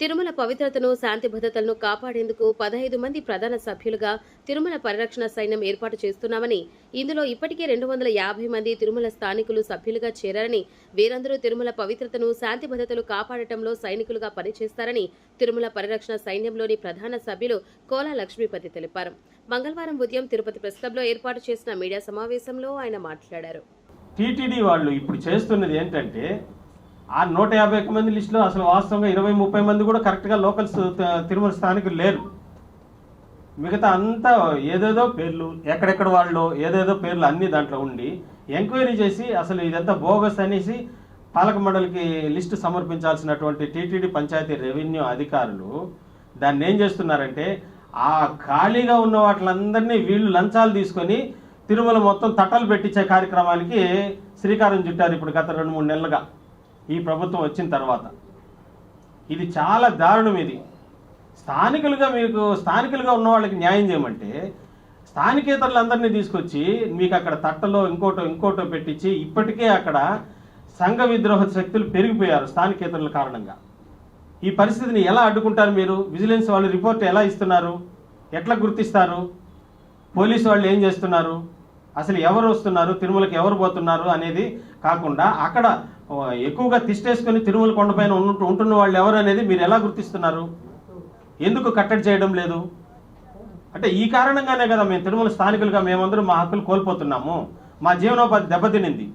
తిరుమల పవిత్రతను శాంతి భద్రతలను కాపాడేందుకు పదహైదు మంది ప్రధాన సభ్యులుగా తిరుమల పరిరక్షణ సైన్యం ఏర్పాటు చేస్తున్నామని ఇందులో ఇప్పటికే రెండు వందల యాభై మంది తిరుమల స్థానికులు సభ్యులుగా చేరారని వీరందరూ తిరుమల పవిత్రతను శాంతి భద్రతలు కాపాడటంలో సైనికులుగా పనిచేస్తారని తిరుమల పరిరక్షణ సైన్యంలోని ప్రధాన సభ్యులు కోలా లక్ష్మీపతి తెలిపారు. మంగళవారం ఉదయం తిరుపతి ప్రెస్ క్లబ్లో ఏర్పాటు చేసిన మీడియా సమావేశంలో ఆయన మాట్లాడారు. టీటీడీ వాళ్ళు ఇప్పుడు చేస్తున్నది ఏంటంటే ఆ నూట యాభై ఒక్క మంది లిస్టులో అసలు వాస్తవంగా ఇరవై ముప్పై మంది కూడా కరెక్ట్గా లోకల్స్ తిరుమల స్థానికులు లేరు. మిగతా అంతా ఏదేదో పేర్లు ఎక్కడెక్కడ వాళ్ళు ఏదేదో పేర్లు అన్ని దాంట్లో ఉండి ఎంక్వైరీ చేసి అసలు ఇదంతా బోగస్ అనేసి పాలక మండలికి లిస్టు సమర్పించాల్సినటువంటి టీటీడీ పంచాయతీ రెవెన్యూ అధికారులు దాన్ని ఏం చేస్తున్నారంటే ఆ ఖాళీగా ఉన్న వాటిలందరినీ వీళ్ళు లంచాలు తీసుకొని తిరుమల మొత్తం తట్టలు పెట్టించే కార్యక్రమానికి శ్రీకారం చుట్టారు ఇప్పుడు గత రెండు మూడు నెలలుగా. ఈ ప్రభుత్వం వచ్చిన తర్వాత. ఇది చాలా దారుణం ఇది. స్థానికులుగా మీకు స్థానికులుగా ఉన్న వాళ్ళకి న్యాయం చేయమంటే స్థానికేతరులందరినీ తీసుకొచ్చి మీకు అక్కడ తట్టలో ఇంకోటో ఇంకోటో పెట్టించి ఇప్పటికే అక్కడ సంఘ విద్రోహ శక్తులు పెరిగిపోయారు స్థానికేతరుల కారణంగా. ఈ పరిస్థితిని ఎలా అడ్డుకుంటారు మీరు? విజిలెన్స్ వాళ్ళు రిపోర్ట్ ఎలా ఇస్తున్నారు? ఎట్లా గుర్తిస్తారు? పోలీసు వాళ్ళు ఏం చేస్తున్నారు? అసలు ఎవరు వస్తున్నారు? తిరుమలకి ఎవరు పోతున్నారు? అనేది కాకుండా అక్కడ ఎక్కువగా తిష్టేసుకొని తిరుమల కొండపైన ఉంటు ఉంటున్న వాళ్ళు ఎవరు అనేది మీరు ఎలా గుర్తిస్తున్నారు? ఎందుకు కట్టడి చేయడం లేదు? అంటే ఈ కారణంగానే కదా మేము తిరుమల స్థానికులుగా మేమందరూ మా హక్కులు కోల్పోతున్నాము. మా జీవనోపాధి దెబ్బతినింది.